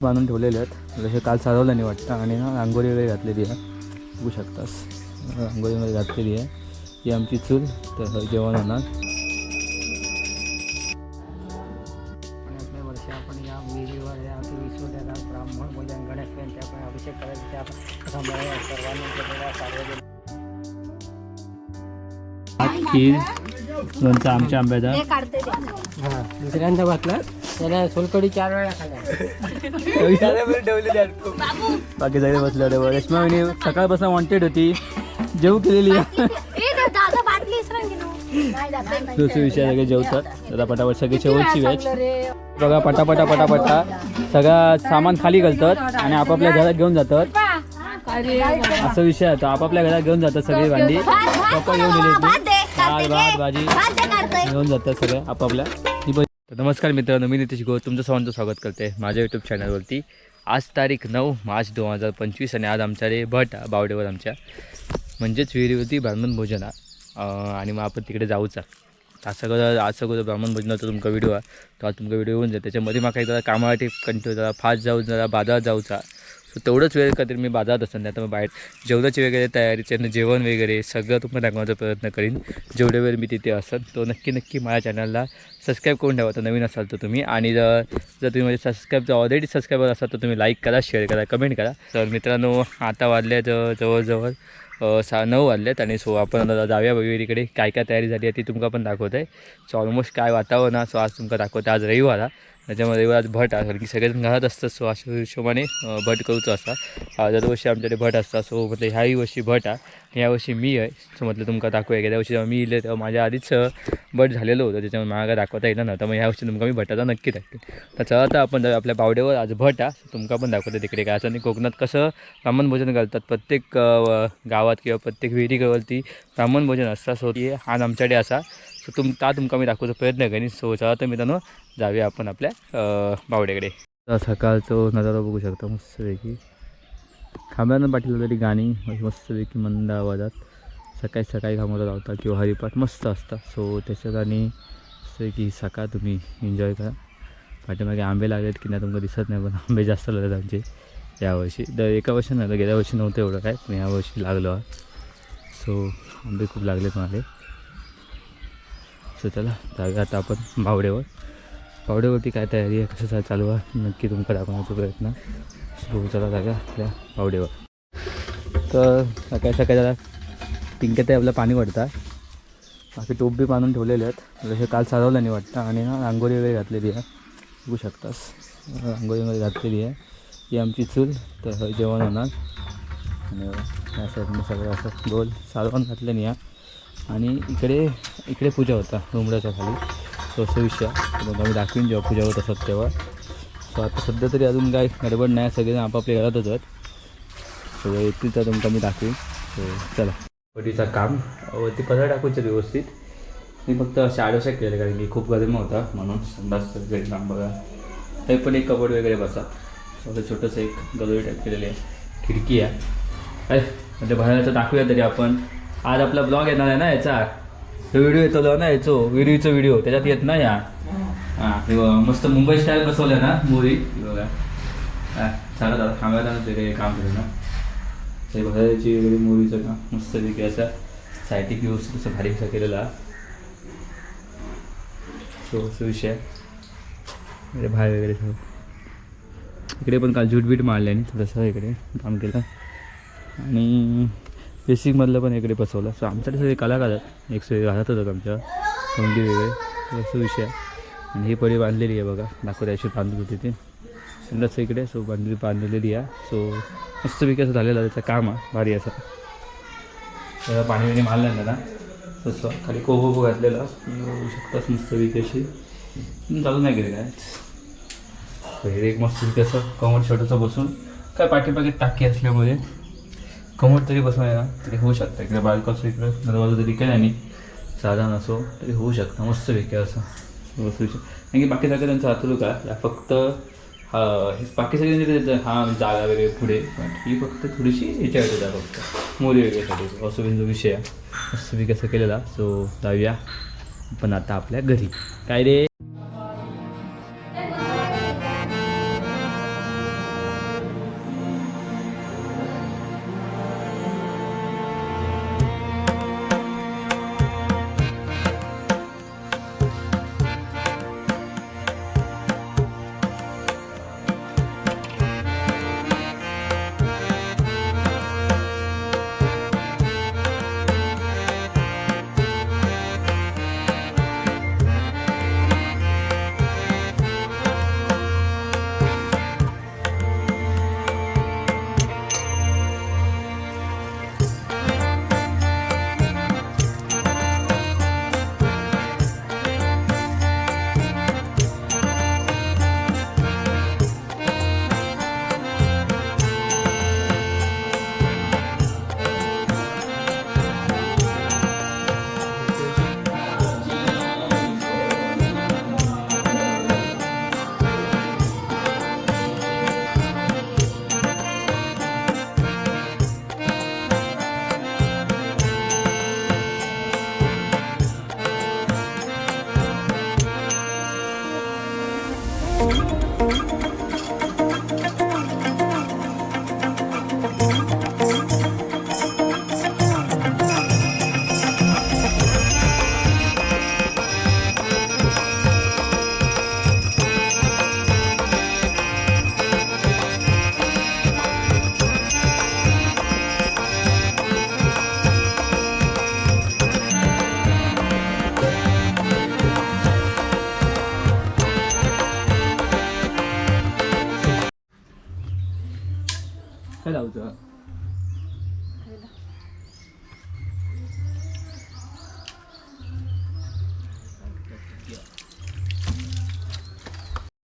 बांधून ठेवलेले आहेत. जसे काल चालवलं नाही वाटतं. आणि ना रांगोळी वगैरे घातलेली आहे. बघू शकतास. रांगोळीमध्ये घातलेली आहे. ही आमची चूल. तर जेवण होणार. आणि आपल्या वर्षी आपण या विहिरीवर या विश्वदेला ब्राह्मण भोजन गणेश यांचे आपण अभिषेक करायचे. आपण सांभाळूया सर्वांनी केलेल्या सार्वजनिक खीर लोणचा आमच्या आंब्याचा. हां दुसऱ्यांदा घातलं त्याला सोलकडी चार वेळा बाकी सगळे बसले होते. बरं. रेश्मा वहिनी सकाळपासून वॉन्टेड होती. जेव केलेली. दादा दुसरे विषय सगळे जेवतात. आता पटापट सगळे शेवटची वेळ बघा पटापटा पटापटा. सगळं सामान खाली घालतात आणि आपापल्या घरात घेऊन जातात. असा विषय आहे. तो आपापल्या घरात घेऊन जातात सगळी भांडी. पप्पा घेऊन गेले डाळ भात भाजी. घेऊन जातात सगळे आपापल्या. तर नमस्कार मित्रांनो मी नितीश गो तुमचं सर्वांचं स्वागत करते माझ्या यूट्यूब चॅनलवरती आज तारीख नऊ मार्च दोन हजार पंचवीस आणि आज आमच्याकडे भट बावडेवर आमच्या म्हणजेच विहिरीवरती ब्राह्मण भोजन. आणि मग आपण तिकडे जाऊचा. आज सगळं आज सगळं ब्राह्मण भोजनाचा तुमका व्हिडिओ आहे तो आज तुमका व्हिडिओ येऊन जाईल. त्याच्यामध्ये मला काही जरा कामासाठी कंटिन्यू जरा फास्ट जाऊ जरा बाजारात जाऊचा. सो तेवढंच वेळ काहीतरी मी बाजारात असताना आता मग बाहेर जेवणाची वगैरे तयारीचे आणि जेवण वगैरे सगळं तुम्हाला दाखवण्याचा प्रयत्न करीन. जेवढे वेळ मी तिथे असेल तो नक्की नक्की माझ्या चॅनलला सबस्क्राईब करून ठेवा. तर नवीन असाल तर तुम्ही. आणि जर जर तुम्ही माझे सबस्क्राईब जर ऑलरेडी सबस्क्राईबर असाल तर तुम्ही लाईक करा शेअर करा कमेंट करा. तर मित्रांनो आता वाजले जवळ जवळजवळ सहा नऊ वाजलेत. आणि सो आपण जाव्या जाऊया विहिरीकडे काय काय तयारी झाली आहे ती तुमका पण दाखवत आहे सो ऑलमोस्ट काय वातावरण आहे सो आज तुमका दाखवतं आज रविवार त्याच्यामध्ये आज भट असेल की सगळेजण घालत असतात सो अशा हिशोबाने भट करूचा असा. दरवर्षी आमच्याकडे भट असतात सो म्हटलं ह्याही वर्षी भट आहे या वर्षी मी आहे. सो म्हटलं तुमका दाखवूया गेल्या वर्षी जेव्हा मी इले तेव्हा माझ्या आधीच भट झालेलं होतं. त्याच्यामुळे मला दाखवता येईल नव्हतं. मग ह्या वर्षी तुमका मी भटाचा नक्की दाखवेल तर चला आता आपण आपल्या बावडेवर आज भट आहे सो तुमका पण दाखवतो तिकडे काय असं. आणि कोकणात कसं ब्राह्मण भोजन घालतात प्रत्येक गावात किंवा प्रत्येक विहिरीवरती ब्राह्मण भोजन असतात सो हा आज आमच्याकडे असा. सो तुम ता तुमका मी दाखवचा प्रयत्न करीन. सो चला तर मित्रांनो जाऊया आपण आपल्या बावड्याकडे. बावडेकडे तर सकाळचं नजारा बघू शकता मस्तपैकी. खांब्यानं पाठीला तरी गाणी मस्तपैकी मंद आवाजात सकाळी सकाळी खांबाला लावता किंवा हरिपाठ मस्त असतात. सो त्याच्यात गाणी मस्तपैकी सकाळ तुम्ही एन्जॉय करा. पाठीमागे आंबे लागलेत की नाही तुमका दिसत नाही पण आंबे जास्त लागलेत आमचे यावर्षी. दर एका वर्षी नाही गेल्या वर्षी नव्हतं एवढं काय पण यावर्षी लागलो सो आंबे खूप लागलेत मला सो चला जाऊया आता आपण बावडेवर. बावडेवरती काय तयारी आहे कसं चा- चालू आहे नक्की तुमका दाखवण्याचा प्रयत्न. सो चला जाऊया आपल्या बावडेवर. तर सकाळी सकाळी जरा पिंक्यात आपलं पाणी वाढतं बाकी टोप बी बांधून ठेवलेले आहेत. जसे काल चालवलं नाही वाटतं. आणि ना रांगोळी वगैरे घातलेली आहे. बघू शकतास. रांगोळीमध्ये घातलेली आहे. ही आमची चूल तर जेवण होणार. आणि या सगळं असं गोल सारवण घातलं नाही आहे आणि इकडे इकडे पूजा होता डोंगराच्या खाली. सो असं विषय. मग आम्ही दाखवीन जेव्हा पूजा होत असत तेव्हा. सो आता सध्या तरी अजून काय गडबड नाही सगळेजण आपापल्या घरातच आहेत. सो येतील तर तुमका मी दाखवीन. सो चला. वटीचा काम वरती पदर टाकूचे व्यवस्थित. मी फक्त शाडोशा केले कारण की खूप गरम होता म्हणून. संडास वगैरे काम बघा. ते पण एक कबड वगैरे बसा. छोटं छोटंसं एक गलोरी टाईप केलेली आहे. खिडकी आहे. म्हणजे भरायचं दाखवूया तरी आपण. आज आपला ब्लॉग येणार आहे ना याचा. व्हिडिओ येतो ना याचो व्हिडिओचा व्हिडिओ त्याच्यात येत ना या हां हे बघा, मस्त मुंबई स्टाईल बसवलं ना मोरी बघा. हां चालत आता थांबायला ते काम केलं ना. ते बाहेरची वगैरे मोरीचं का मस्त पैकी असा. सायटिक व्यवस्थित असं भारी असं केलेला. सो असं विषय. आहे. वगैरे सगळं. इकडे पण काल झूट झूटबीट मारल्याने थोडंसं इकडे काम केलं. आणि बेसिकमधलं पण इकडे बसवलं. सो आमच्याकडे सगळे कलाकार आहेत. एक सगळे घालत होतात आमच्या. कोंडी वगैरे असं विषय आहे. आणि ही पडी बांधलेली आहे बघा. नागपूर अशी बांधली होती ती. संडास इकडे. सो बांधली बांधलेली आहे. सो मस्तपैकी असं झालेलं त्याचं काम आहे. भारी असं. त्याला पाणी बिणी मारलं ना. तसं खाली कोबो बो घातलेला. होऊ शकताच मस्तपैकी अशी. चालू नाही गेले काय पहिले एक मस्त असं कमर छोटंसं बसून. काय पाठीपाठी टाकी असल्यामुळे. कमोड तरी बसून आहे ना तरी होऊ शकतं. इकडे बायको असो इकडे दरवाजा तरी काय नाही. साधारण असो तरी होऊ शकतं. मस्त मस्तपैकी असं. बसू शकतो कारण की बाकी सगळं त्यांचा हातरू का या फक्त हा हे बाकी सगळे हा जागा वगैरे पुढे. पण ही फक्त थोडीशी याच्यासाठी जागा फक्त. मोरी वगैरेसाठी असो जो विषय आहे. मस्तपैकी असं केलेला. सो जाऊया. पण आता आपल्या घरी. काय रे?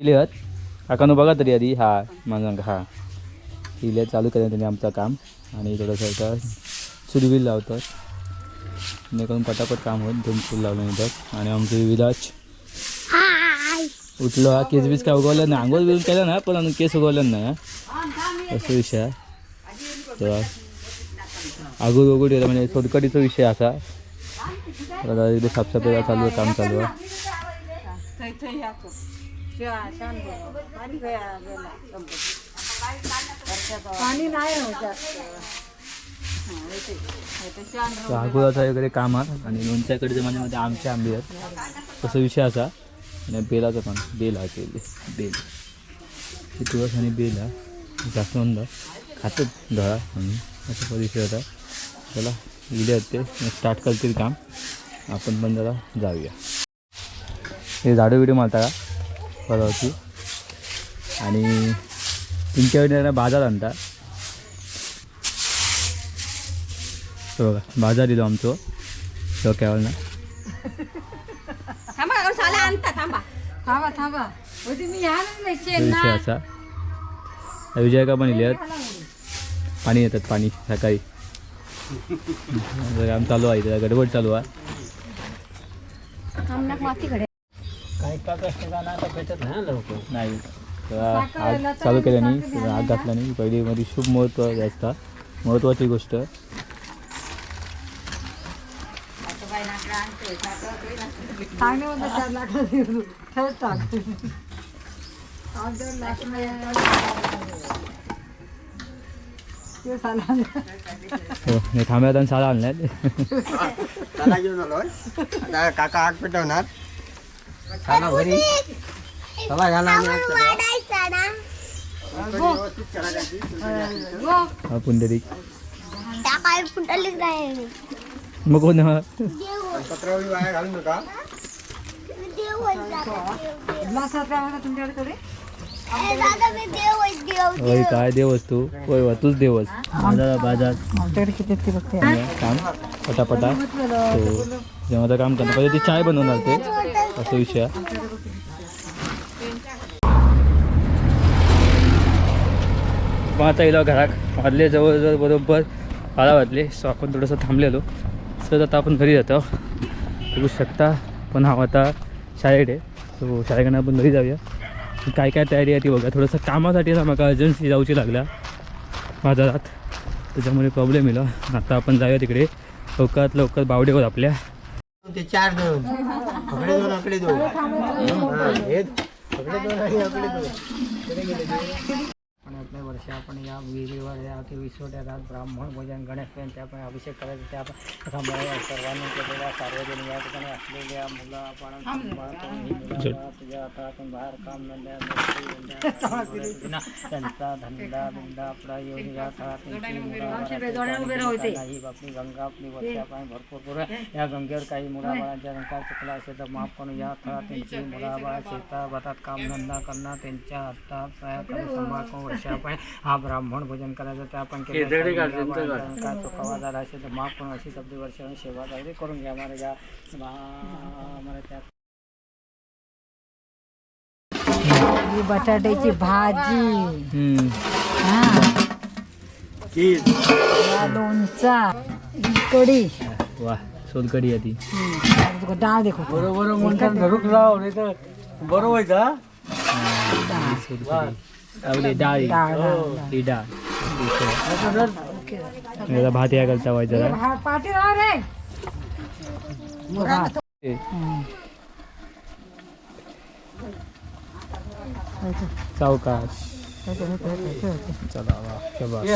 इलियत काकानो बघा तरी आधी. हा माझा हा. इले चालू केलं त्यांनी आमचं काम. आणि थोडंसं इथं सुरवील लावतात. जेणेकरून पटापट काम होत दोन फूल लावलं येतात आणि आमचे विविधाच उठलो हा केस बीस काय उगवलं नाही. आंघोळ बिघोळ केलं ना पण केस उगवलं नाही असं विषय आहे तेव्हा आगूड उगूड येतं म्हणजे सोडकटीचा विषय असा. इथे साफसफाई चालू आहे काम चालू आहे. पाणी नाही वगैरे काम आहे. आणि लोणच्याकडे माझ्या मध्ये आमचे आंबे आहेत. तसा विषय असा. आणि बेलाचा पण. बेल हा केले बेल. हे तुळस आणि बेल हा जास्वंद खातात धळा म्हणून. असा विषय होता चला गेले होते स्टार्ट करतील काम. आपण पण जरा जाऊया. हे झाडं बिडं मारता का? परवाची आणि तुमच्याकडे बाजार आणता. हे बघा बाजार दिलो आमचो. डोक्यावर ना विषय असा. विजय का पण इले पाणी येतात पाणी सकाळी. आता काम चालू आहे गडबड चालू आहे. भेटत नाही लवकर. नाही. तेव्हा आग चालू केल्याने आग घातल्याने पहिली मध्ये शुभ महत्त्व असता महत्त्वाची गोष्ट हो थांब्यात आणि साला आणल्यात. आता काका आग पेटवणार. चला घरी. चला घाला. हा पुंडलिक मग कोण? तुमच्याकडे होय काय देवस तू? होय वा तूच देवस बाजार? बाजार काम पटापटा. तो जेव्हा काम करणार पहिले ती चाय बनवणार ते. असा विषय. मग आता गेलो घरात वाजले जवळजवळ बरोबर बारा वाजले. सो आपण थोडंसं थांबलेलो. सर आता आपण घरी जातो. बघू शकता. पण हा आता शाळेत आहे. सो शाळेकडनं आपण घरी जाऊया. काय काय तयारी आहे ती बघा. थोडंसं कामासाठी मला अर्जन्सी जाऊची लागल्या बाजारात. त्याच्यामुळे प्रॉब्लेम येला. आता आपण जाऊया तिकडे. लवकरात लवकर बावडेवर आपल्या. ते चार दोन दोन दोन. हे दोन आणि दोन. पण आपल्या वर्षी आपण या विहिरीवर या की विसवट्यात ब्राह्मण भोजन गणेश जयंती आपण अभिषेक करायचे ते आपण सांभाळूया सर्वांनी केलेल्या सार्वजनिक या ठिकाणी असलेल्या मुलं आपण सांभाळतो. ही मुलं बाळं तुझ्या हातातून बाहेर काम नंद्या नोकरी, नंद्या, बिना त्यांचा धंदा बिंदा आपला येऊन या काळात त्यांची मुलं बाळं नाही आपली गंगा आपली वर्षा पाणी भरपूर करू या गंगेवर काही मुलाबाळांच्या संस्कार चुकला असेल तर माफ करून या काळात त्यांची मुलाबाळ शेतात भातात कामधंदा करणार त्यांच्या हातात पायाकडे सांभाळ करून वर्षा पाणी हा ब्राह्मण भोजन करायचं ते आपण केलं काय चुकावा झाला असेल तर माफ करून अशी शब्द वर्षा सेवा चांगली करून घ्या मला या मला त्या बटाट्याची भाजी. लोणचा. कढी. वा सोलकडी आहे ती. डाळ देखो. बरोबर म्हणतात धरूक लाव नाही तर बरोबर का सोलकढी. आपली डाळी ही डाळ जरा भात या घालता वाय जरा ए. सावकाश चला वा शाबास.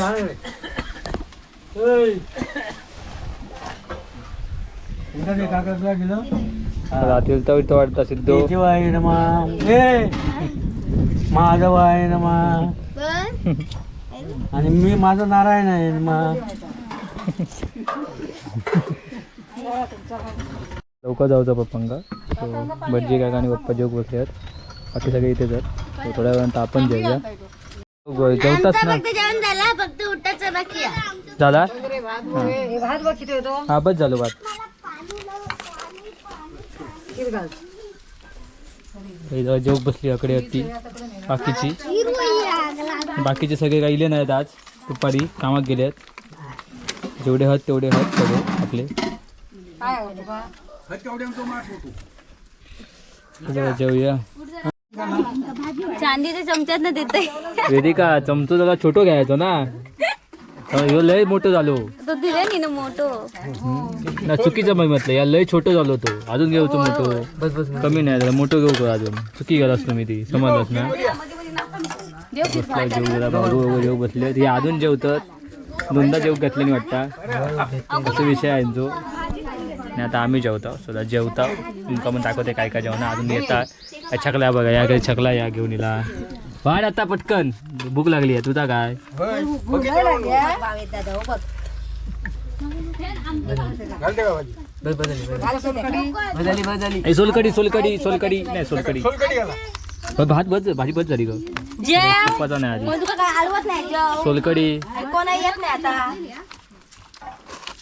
विलता वाटता सिद्धो माधव आहे ना मा. आणि मी माझं नारायण आहे ना मा. लवकर जाऊचा पप्पांका. सो भटजी काका आणि पप्पा जोग बसले आहेत. बाकी सगळे इथेच आहेत. So थोड्या वेळानंतर आपण जाऊया जेवताच ना? जेवण झाला बाकी आहे. झाला? भात? होतो जेव बसली अकडे ती बाकीची. बाकीचे सगळे गायले नाहीत आज. दुपारी कामात गेले आहेत. जेवढे आहेत तेवढे आहेत सगळे आपले. जेवूया. चांदीच्या चमच्यात ना देते. वेदिका चमचो जरा छोटो घ्यायचो ना. ह्यो लय मोठं झालो. तो दिले नी ना मोठो ना चुकीचं मी म्हटलं या लय छोटं झालो तो अजून घेऊचो मोठं बस बस कमी नाही जरा मोठं घेऊ का अजून? चुकी गेलास तुम्ही ती समजलास ना बसला जेव जरा भाऊ वगैरे जेव बसले. हे अजून जेवतात. दोनदा जेव घेतल्याने वाटतं. असा विषय आहे जो आणि आता आम्ही जेवतो. स्वतः जेवता. तुमका पण दाखवते काय काय जेवण. अजून येतात. या छकला बघा या काही छकला या घेऊन येला वाढ आता पटकन. भूक लागली आहे. तुझा काय? घालते का भाजी ए, सोलकडी सोलकडी सोलकडी नाही सोलकडी सोलकडी घाला. पण भात बस भाजी बस झाली ग. जेव. नाही आधी. मग तुका काय आलवत नाही जेव. सोलकडी कोणा येत नाही आता.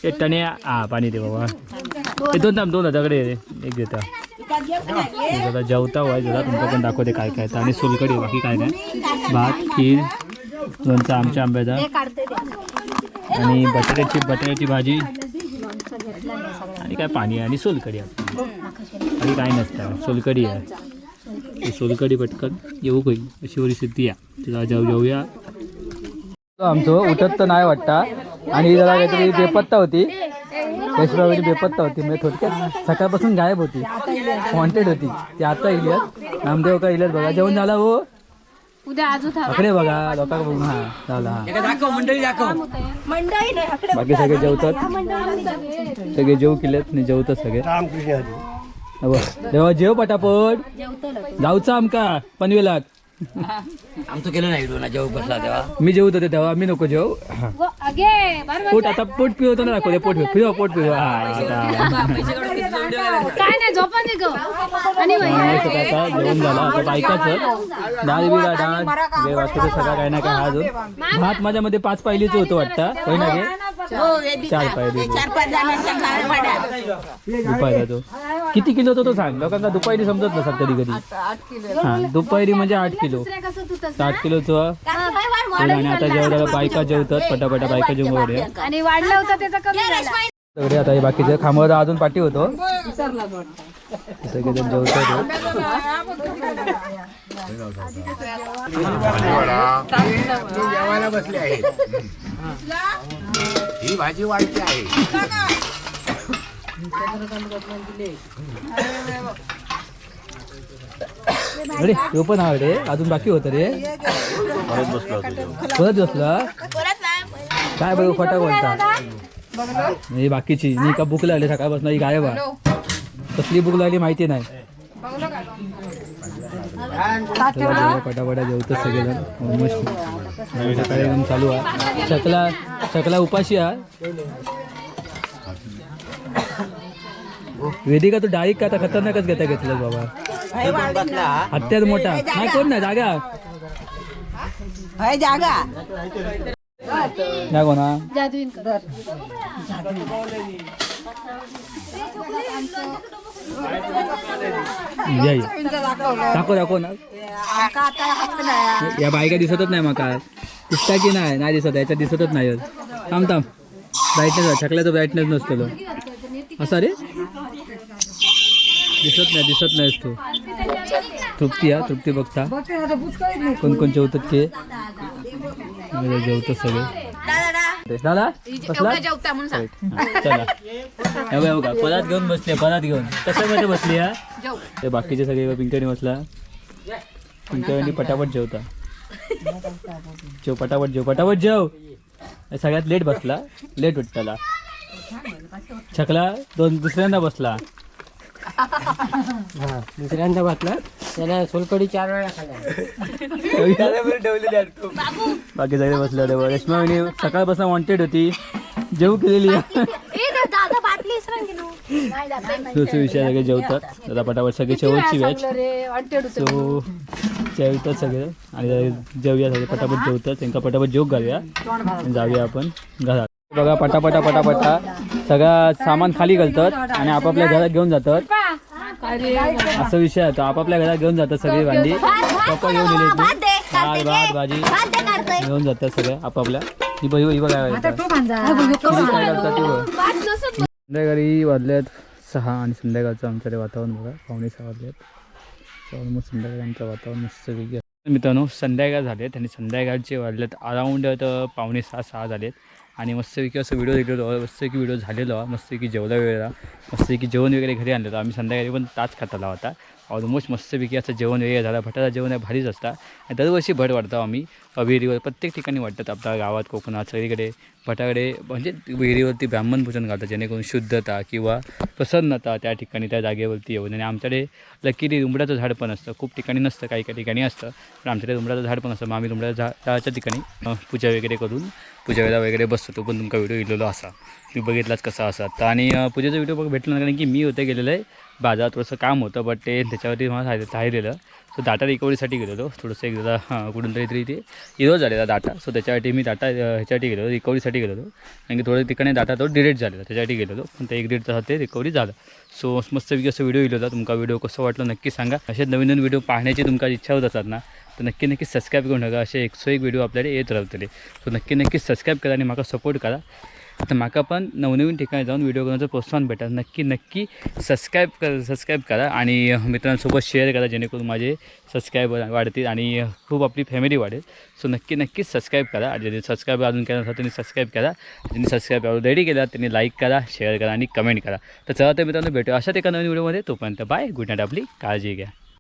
ए टण्या. हा पाणी दे बाबा. हे दोन थांब दोन दगडे एक देता. जरा जेवता व्हाय जरा तुमका पण दाखवते काय काय तर आणि सोलकडी बाकी काय काय? भात खीर लोणचा आमच्या आंब्याचा. काढते ते. आणि बटाट्याची बटाट्याची भाजी. आणि काय पाणी आणि सोलकडी आहे. आणि काय नसतं सोलकडी आहे. ती सोलकडी पटकन येऊ होईल. अशी परिस्थिती आहे. तिला जाऊ जाऊया. आमचं उठत तर नाही वाटता. आणि जरा काहीतरी बेपत्ता होती. वैष्णवी बेपत्ता होती. म्हणजे थोडक्यात सकाळपासून गायब होती. वॉन्टेड होती. ती आता इलियत. नामदेव का इलियत बघा. जेवण झाला हो. उद्या आजू बघा लोकांना बघून हा झाला हा मंडळी नाही आकडे बाकी सगळे जेवतात? सगळे. जेव केलेत आणि जेवतात सगळे. रामकृष्ण हरी. अबो, देवा जेव पटापट. जाऊचा आमका पनवेलात. आमचं केलं नाही ना जेव्हा बसला तेव्हा. मी जेवत होते तेव्हा मी नको जेव. अगे पोट आता पोट पिवतो ना दाखवते पोट पिव पोट पिव. हा आता. काय नाही झोपा दे ग. आणि हा, सगळं आता जेवण झालं आता बायकाच. डाळ बिळा डाळ गे बाकीचं सगळं काय ना काय हा अजून भात माझ्या मध्ये पाच पायलीचं होतं वाटतं. होय ना गे? चार पायली दुपायला तो. किती किलो तो सांग? लोकांना दुपारी समजत नसतात कधी कधी. हा दुपारी म्हणजे आठ किलो. कसं तू साठ किलोचं. आणि आता जेवढ्याला बायका जेवतात पटापटा बायका वगैरे आणि वाढलं होतं त्याचा कमी झाला. सगळे आता हे बाकीचे खांबावर अजून पाठी होतो. सगळेजण जेवायला बसले आहेत ही भाजी वाढली आहे अरे तो पण आवडे अजून बाकी होतं रे. परत बसला काय बघ खोटा बोलता? ही बाकीची मी का भूक लागली सकाळपासून ही गायब आहे. कसली भूक लागली माहिती नाही. पटापटा जेवतो सगळेजण. मस्त. सकाळी एकदम चालू आहे. चकला चकला उपाशी आहे. वेदिका तू डाळी का आता खतरनाकच घेता घेतलं बाबा? हत्यार मोठा. नाही कोण नाही जागा. या कोणा. दाखव दाखव ना. या बायका दिसतच नाही माका दिसता की नाही? नाही दिसत. याच्यात दिसतच नाही. थांब थांब. ब्राईटनेस छकल्याचा ब्राईटनेस नसतो असा रे? दिसत नाही दिसत नाहीस तू. तृप्ती हा. तृप्ती बघता. कोण कोण जेवतात के जेवतात सगळे. दादा बसला चला. बघा पदात घेऊन बसले पदात घेऊन. कशामध्ये बसली हा? ते बाकीचे सगळे पिंकणी बसला. पिंकणी पटापट जेवता. जेव पटापट जेव पटापट जेव. सगळ्यात लेट बसला. लेट उठताला. छकला दोन दुसऱ्यांदा बसला. दुसऱ्यांदा बसला. त्याला सोलकडी चार वेळा बाकी सगळे बसले होते. रेश्मा सकाळपासून वॉन्टेड होती. जेव केलेली. तोच विषय सगळे जेवतात. दादा पटापट सगळे शेवटची वेळ सो जेवतात सगळे. आणि जेवूया सगळे. पटापट जेवतात. त्यांना पटापट जेव घालूया. जाऊया आपण घरात. बघा पटापटा पटापटा. सगळं सामान खाली घालतात आणि आपापल्या घरात घेऊन जातात. असा विषय आहे तो. आपापल्या घरात घेऊन जातात सगळी भांडी. पप्पा घेऊन गेले भात भात भाजी. घेऊन जातात सगळे आपापल्या. ही बघ ही बघा संध्याकाळी वाजल्यात सहा आणि संध्याकाळचं आमच्याकडे वातावरण बघा. पावणे सहा वाजल्यात ऑलमोस्ट संध्याकाळी आमचं वातावरण मस्त वेगळी मित्रांनो संध्याकाळ झालेत आणि संध्याकाळचे वाजल्यात अराऊंड पावणे सहा सहा झालेत. आणि मस्तपैकी असं व्हिडिओ दिलेलो मस्तपैकी व्हिडिओ झालेलो. मस्तपैकी जेवला वेळेला मस्तपैकी जेवण वगैरे घरी आणलेलो आम्ही संध्याकाळी पण ताच खाताला होता. ऑलमोस्ट मस्तपैकी असं जेवण वेगळं झालं. भटाचा जेवण आहे भारीच असतं. आणि दरवर्षी भट वाढतो आम्ही. विहिरीवर प्रत्येक ठिकाणी वाटतात आपल्या गावात कोकणात सगळीकडे. भटाकडे म्हणजे विहिरीवरती ब्राह्मण पूजन घालतात जेणेकरून शुद्धता किंवा प्रसन्नता त्या ठिकाणी त्या जागेवरती येऊन. आणि आमच्याकडे लकीली रुंबडाचं झाड पण असतं. खूप ठिकाणी नसतं काही काही ठिकाणी असतं. पण आमच्याकडे रुंबडाचं झाड पण असतं. मग आम्ही रुंबडाच्या झाडाच्या ठिकाणी पूजा वगैरे करून पूजा वेळेला वगैरे बसतो. तो पण तुमचा व्हिडिओ इलेलो असा. तुम्ही बघितलाच कसा असा. तर आणि पूजेचा व्हिडिओ बघ भेटला कारण की मी होते गेलेलं आहे. बाजारात थोडंसं काम होतं बट ते त्याच्यावरती मला राहिलं राहिलेलं. सो डाटा रिकवरीसाठी गेलेलो थोडंसं एकदा हां कुठून तरी तरी ते इरो झालेला डाटा सो त्याच्यासाठी मी डाटा ह्याच्यासाठी गेलेलो रिकवरीसाठी गेलेलो कारण की थोड्या तिकडे डाटा तो डिलीट झालेला त्याच्यासाठी गेलेलो पण ते एक दीड तासात ते रिकवरी झालं. सो मस्तपैकी असं व्हिडिओ इलो होता. तुमका व्हिडिओ कसं वाटलं नक्की सांगा. असे नवीन नवीन व्हिडिओ पाहण्याची तुमका इच्छा होत असतात ना तर नक्की नक्की सबस्क्राईब करून नका असे एकशे एक व्हिडिओ आपल्याकडे येत राहतले. सो नक्की नक्की सबस्क्राईब करा आणि माका सपोर्ट करा. तर माका पण नवनवीन ठिकाणी जाऊन व्हिडिओ करण्याचं प्रोत्साहन भेटेल. नक्की नक्की सबस्क्राईब कर सबस्क्राईब करा आणि मित्रांसोबत शेअर करा जेणेकरून माझे सबस्क्रायबर वाढतील आणि खूप आपली फॅमिली वाढेल. सो नक्की नक्की सबस्क्राईब करा. आणि ज्यांनी सबस्क्राईब अजून केला नसेल त्यांनी सबस्क्राईब करा. ज्यांनी सबस्क्राईब ऑलरेडी केला त्यांनी लाईक करा शेअर करा आणि कमेंट करा. तर चला तर मित्रांनो भेटू अशाच एका नवीन व्हिडिओमध्ये तोपर्यंत बाय गुड नाईट आपली. काळजी घ्या.